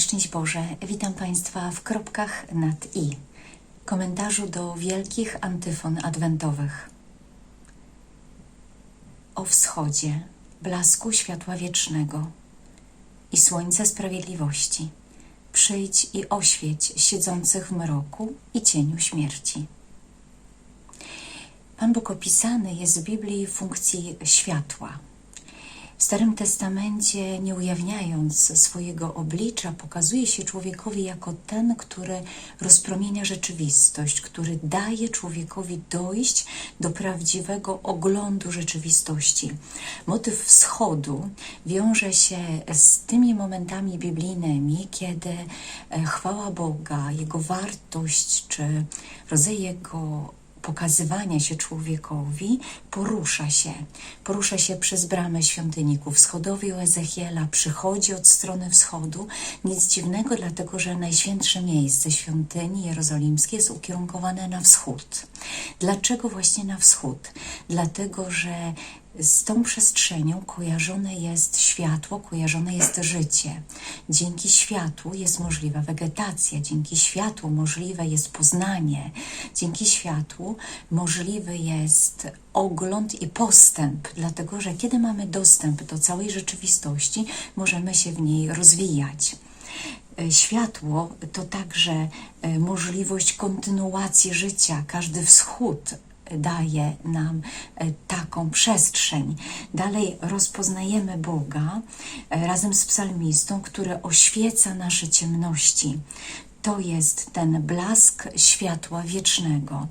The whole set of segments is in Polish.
Szczęść Boże, witam Państwa w kropkach nad i. Komentarzu do wielkich antyfon adwentowych. O wschodzie, blasku światła wiecznego i słońce sprawiedliwości, przyjdź i oświeć siedzących w mroku i cieniu śmierci. Pan Bóg opisany jest w Biblii w funkcji światła. W Starym Testamencie, nie ujawniając swojego oblicza, pokazuje się człowiekowi jako ten, który rozpromienia rzeczywistość, który daje człowiekowi dojść do prawdziwego oglądu rzeczywistości. Motyw wschodu wiąże się z tymi momentami biblijnymi, kiedy e, chwała Boga, Jego wartość czy rodzaj Jego pokazywania się człowiekowi porusza się. Porusza się przez bramę świątyni ku wschodowi u Ezechiela, przychodzi od strony wschodu. Nic dziwnego, dlatego że najświętsze miejsce świątyni jerozolimskiej jest ukierunkowane na wschód. Dlaczego właśnie na wschód? Dlatego, że z tą przestrzenią kojarzone jest światło, kojarzone jest życie. Dzięki światłu jest możliwa wegetacja, dzięki światłu możliwe jest poznanie, dzięki światłu możliwy jest ogląd i postęp, dlatego że kiedy mamy dostęp do całej rzeczywistości, możemy się w niej rozwijać. E, Światło to także e, możliwość kontynuacji życia. Każdy wschód daje nam e, taką przestrzeń. Dalej rozpoznajemy Boga e, razem z psalmistą, który oświeca nasze ciemności. To jest ten blask światła wiecznego.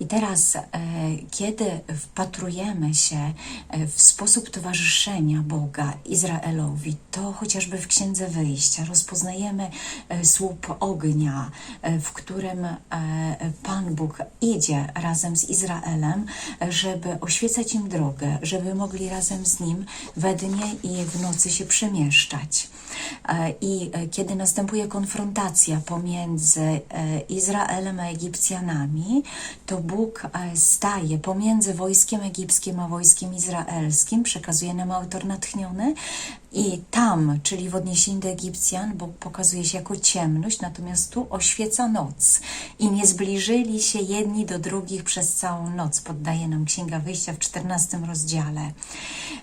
I teraz, e, kiedy wpatrujemy się e, w sposób towarzyszenia Boga Izraelowi, to chociażby w Księdze Wyjścia rozpoznajemy e, słup ognia, w którym Pan Bóg idzie razem z Izraelem, żeby oświecać im drogę, żeby mogli razem z Nim we dnie i w nocy się przemieszczać. I kiedy następuje konfrontacja pomiędzy e, Izraelem a Egipcjanami, to Bóg e, staje pomiędzy wojskiem egipskim a wojskiem izraelskim, przekazuje nam autor natchniony, i tam, czyli w odniesieniu do Egipcjan, Bóg pokazuje się jako ciemność, natomiast tu oświeca noc. I nie zbliżyli się jedni do drugich przez całą noc, poddaje nam Księga Wyjścia w 14 rozdziale.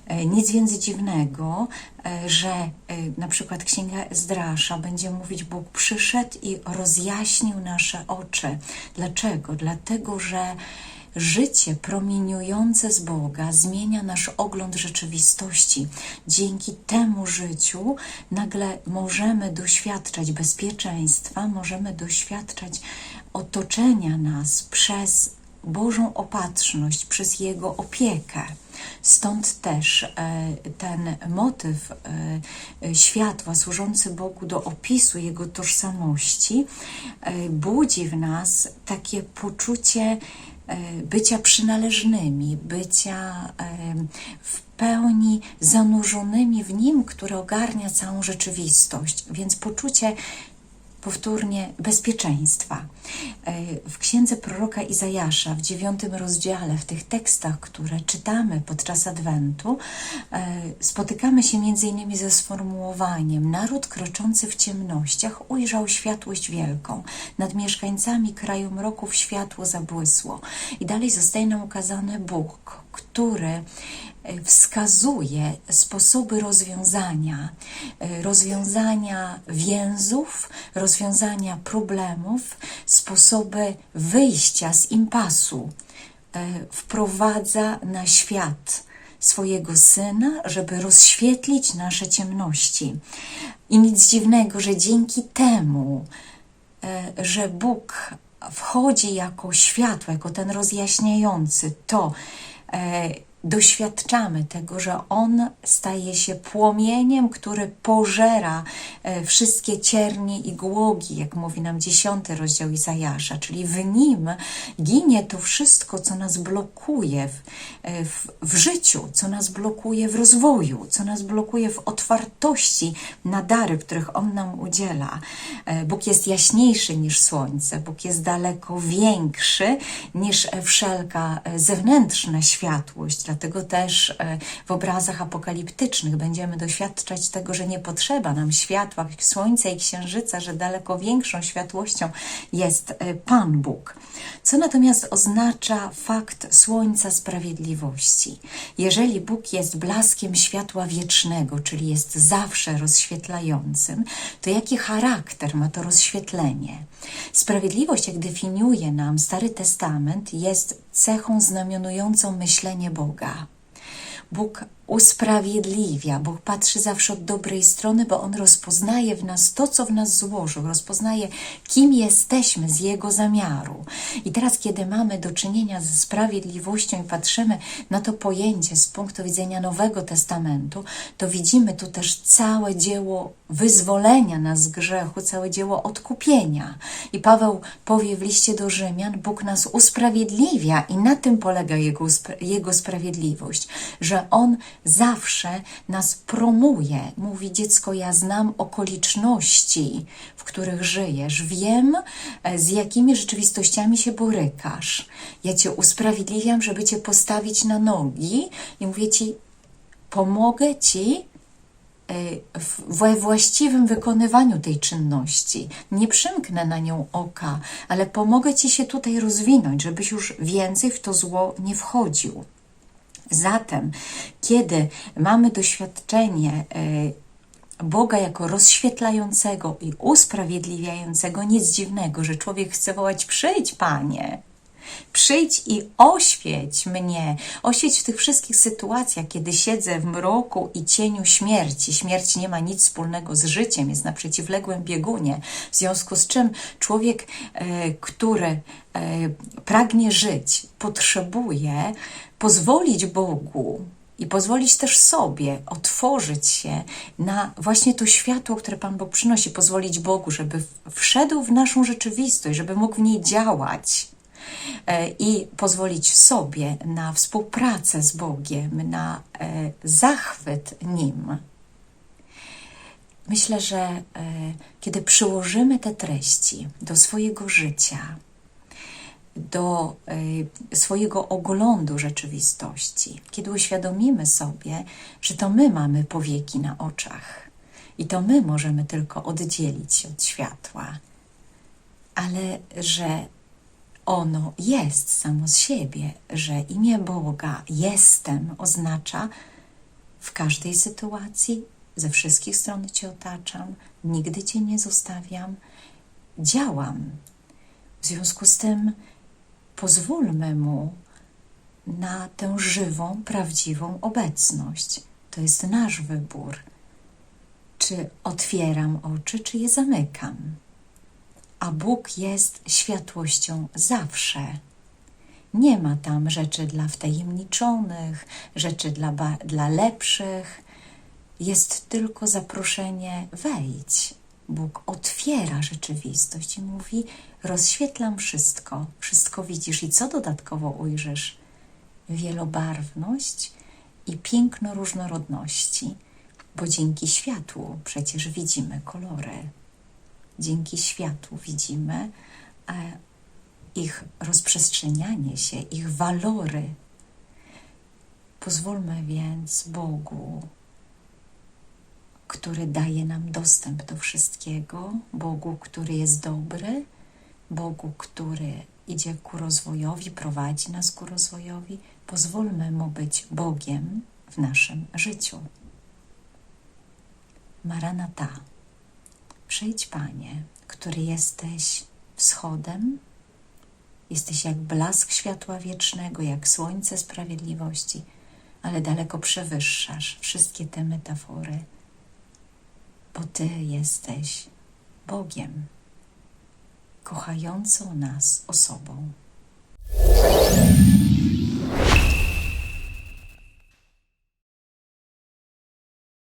E, Nic więc dziwnego, e, że e, na przykład Księga Ezdrasza będzie mówić, Bóg przyszedł i rozjaśnił nasze oczy. Dlaczego? Dlatego, że Życie promieniujące z Boga zmienia nasz ogląd rzeczywistości. Dzięki temu życiu nagle możemy doświadczać bezpieczeństwa, możemy doświadczać otoczenia nas przez Bożą opatrzność, przez Jego opiekę. Stąd też e, ten motyw e, światła służący Bogu do opisu Jego tożsamości e, budzi w nas takie poczucie bycia przynależnymi, bycia e, w pełni zanurzonymi w Nim, który ogarnia całą rzeczywistość. Więc poczucie powtórnie bezpieczeństwa. E, W księdze proroka Izajasza, w dziewiątym rozdziale, w tych tekstach, które czytamy podczas Adwentu, e, spotykamy się innymi ze sformułowaniem: Naród kroczący w ciemnościach ujrzał światłość wielką. Nad mieszkańcami kraju mroków światło zabłysło. I dalej zostaje nam ukazany Bóg, który e, wskazuje sposoby rozwiązania, e, rozwiązania więzów, rozwiązania problemów, sposoby wyjścia z impasu. E, Wprowadza na świat swojego syna, żeby rozświetlić nasze ciemności. I nic dziwnego, że dzięki temu, że Bóg wchodzi jako światło, jako ten rozjaśniający, to 诶、doświadczamy tego, że On staje się płomieniem, który pożera e, wszystkie ciernie i głogi, jak mówi nam dziesiąty rozdział Izajasza, czyli w Nim ginie to wszystko, co nas blokuje w, e, w, w życiu, co nas blokuje w rozwoju, co nas blokuje w otwartości na dary, których On nam udziela. E, Bóg jest jaśniejszy niż słońce, Bóg jest daleko większy niż wszelka zewnętrzna światłość, Dlatego też e, w obrazach apokaliptycznych będziemy doświadczać tego, że nie potrzeba nam światła, słońca i księżyca, że daleko większą światłością jest e, Pan Bóg. Co natomiast oznacza fakt słońca sprawiedliwości? Jeżeli Bóg jest blaskiem światła wiecznego, czyli jest zawsze rozświetlającym, to jaki charakter ma to rozświetlenie? Sprawiedliwość, jak definiuje nam Stary Testament, jest cechą znamionującą myślenie Boga. Bóg usprawiedliwia, Bóg patrzy zawsze od dobrej strony, bo On rozpoznaje w nas to, co w nas złożył, rozpoznaje, kim jesteśmy z Jego zamiaru. I teraz, kiedy mamy do czynienia ze sprawiedliwością i patrzymy na to pojęcie z punktu widzenia Nowego Testamentu, to widzimy tu też całe dzieło wyzwolenia nas z grzechu, całe dzieło odkupienia. I Paweł powie w liście do Rzymian, Bóg nas usprawiedliwia i na tym polega Jego, jego sprawiedliwość, że On zawsze nas promuje. Mówi dziecko, ja znam okoliczności, w których żyjesz, wiem, e, z jakimi rzeczywistościami się borykasz. Ja cię usprawiedliwiam, żeby cię postawić na nogi i mówię ci, pomogę ci e, we właściwym wykonywaniu tej czynności. Nie przymknę na nią oka, ale pomogę Ci się tutaj rozwinąć, żebyś już więcej w to zło nie wchodził. Zatem, kiedy mamy doświadczenie e, Boga jako rozświetlającego i usprawiedliwiającego, nic dziwnego, że człowiek chce wołać: Przyjdź, Panie, Przyjdź i oświeć mnie, oświeć w tych wszystkich sytuacjach, kiedy siedzę w mroku i cieniu śmierci. Śmierć nie ma nic wspólnego z życiem, jest na przeciwległym biegunie, w związku z czym człowiek, e, który e, pragnie żyć, potrzebuje pozwolić Bogu i pozwolić też sobie otworzyć się na właśnie to światło, które Pan Bóg przynosi, pozwolić Bogu, żeby wszedł w naszą rzeczywistość, żeby mógł w niej działać e, i pozwolić sobie na współpracę z Bogiem, na e, zachwyt Nim. Myślę, że e, kiedy przyłożymy te treści do swojego życia, do y, swojego oglądu rzeczywistości, kiedy uświadomimy sobie, że to my mamy powieki na oczach i to my możemy tylko oddzielić się od światła, ale że ono jest samo z siebie, że imię Boga jestem oznacza w każdej sytuacji, ze wszystkich stron Cię otaczam, nigdy Cię nie zostawiam, działam. W związku z tym pozwólmy Mu na tę żywą, prawdziwą obecność. To jest nasz wybór. Czy otwieram oczy, czy je zamykam? A Bóg jest światłością zawsze. Nie ma tam rzeczy dla wtajemniczonych, rzeczy dla, dla lepszych. Jest tylko zaproszenie: wejdź. Bóg otwiera rzeczywistość i mówi: Rozświetlam wszystko, wszystko widzisz. I co dodatkowo ujrzysz? Wielobarwność i piękno różnorodności, bo dzięki światłu przecież widzimy kolory. Dzięki światłu widzimy e, ich rozprzestrzenianie się, ich walory. Pozwólmy więc Bogu który daje nam dostęp do wszystkiego, Bogu, który jest dobry, Bogu, który idzie ku rozwojowi, prowadzi nas ku rozwojowi. Pozwólmy Mu być Bogiem w naszym życiu. Maranata. Przyjdź, Panie, który jesteś wschodem, jesteś jak blask światła wiecznego, jak słońce sprawiedliwości, ale daleko przewyższasz wszystkie te metafory bo Ty jesteś Bogiem, kochającą nas osobą.